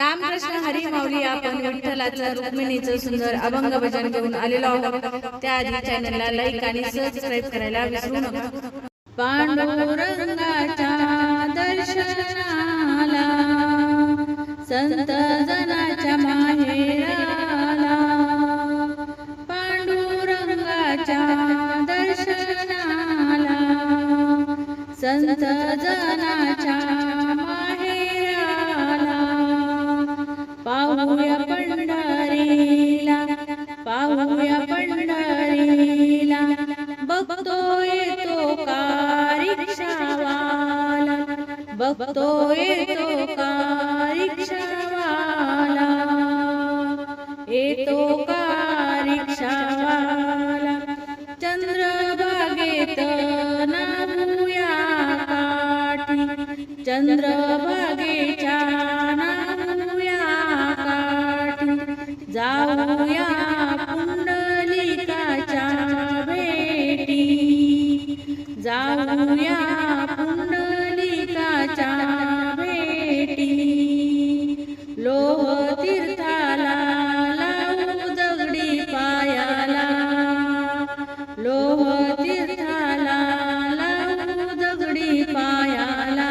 रामकृष्ण हरी माऊली आपण विठ्ठलाचं रुक्मिणीचं सुंदर अभंग भजन घेऊन आलेलो आहोत. त्याआधी चॅनलला लाईक आणि सबस्क्राईब करायला विसरू नका. पांडुरंगाच्या दर्शनाला संत जनाच्या माहेराला. पांडुरंगाच्या दर्शनाला संत जनाच्या पाहूया पंढरीला बघतो येतो का रिक्षावाला बघतो येतो का रिक्षावाला येतो का रिक्षावाला चंद्रभागेत नामूया काठी. चंद्रभागेच्या नामूया काठी. जाऊया जाऊया पुंडलिकाच्या भेटी लोह तीर्थाला लावू दगडी पायाला. लोह तीर्थाला लावू दगडी पायाला.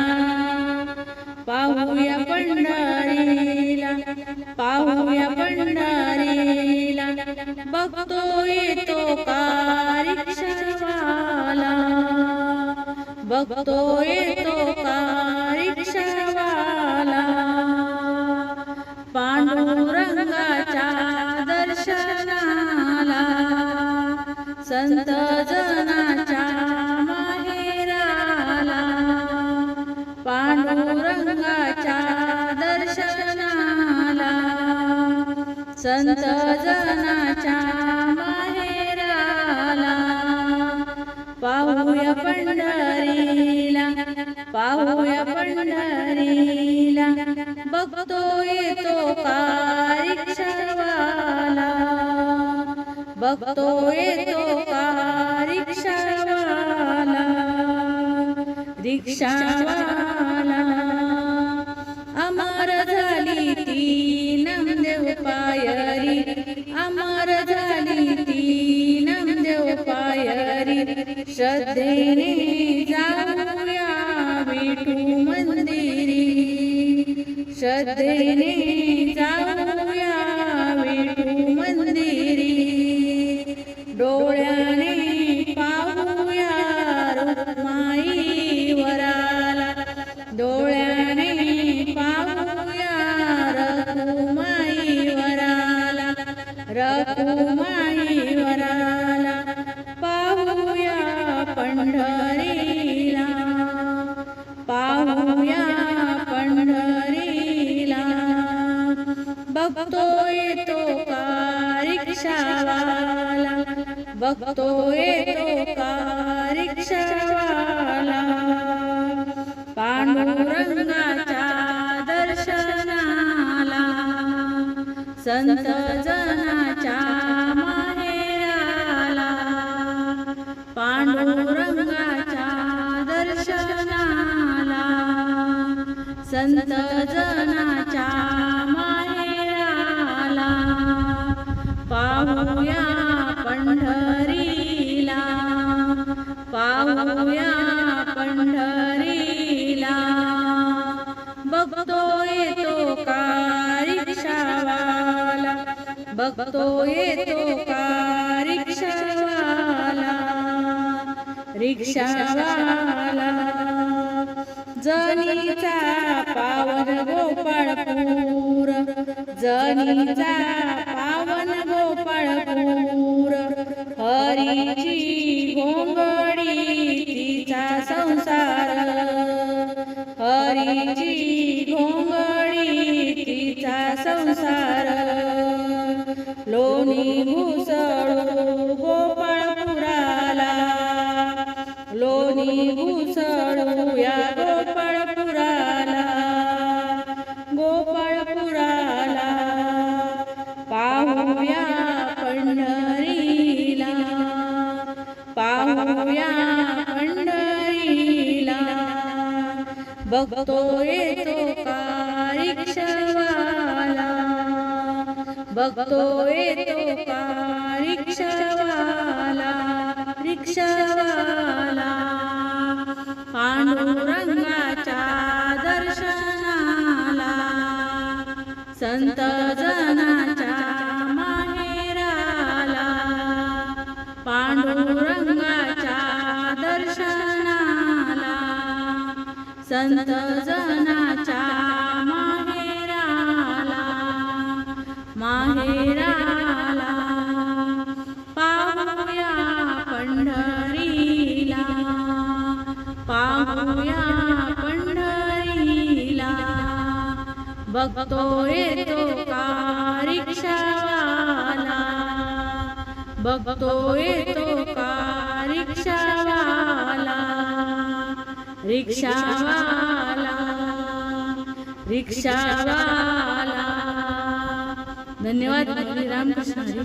पाहूया पंढरीला पाहूया पंढरीला. बघतो येतो का बघतो येतो का रिक्षावाला पांडुरंगाच्या दर्शनाला. संत जनाच्या माहेराला. पांडुरंगाच्या दर्शनाला. संत जनाच्या बघतो येतो का रिक्षावाला रिक्षावाला. अमर झाली ती नमदेव पायरी अमर झाली ती नमदेव पायरी. श्रद्धेने जाऊया भेटू मंदिरी श्रद्धेने डोळ्याने पाहूया रुक्माई वराला. डोळ्याने पाहूया रकुमाई वराला. रघुमाई वराला पाहूया पंढरीला. पाहूया पंढरीला. बघतोय तो येतो का रिक्षावाला पांडुरंगाच्या दर्शनाला संत जनाच्या माहेराला पांडुरंगाच्या दर्शनाला संत जनाच्या माहेराला पाहूया पाहूया पंढरीला. बघतो येतो का रिक्षावाला बघतो येतो का रिक्षावाला. रिक्षावाला जनीचा पावन गोपाळपूर. जनीचा लोणी घुसळू गोपाळपुराला लोणी घुसळू या गोपाळपुराला गोपाळपुराला पाहूया पंढरीला. पाहूया पंढरीला. बघतो येतो का रिक्षा बघतो येतो रिक्षावाला रिक्षावाला. पांडुरंगाच्या दर्शनाला संत जनाच्या माहेराला. पांडुरंगाच्या दर्शनाला संत जनाच्या माहेराला पाहूया पंढरीला पाहूया पंढरीला बघतो येतो का रिक्षावाला बघतो येतो का रिक्षावाला रिक्षावाला रिक्षावाला धन्यवाद रामकृष्ण हरी।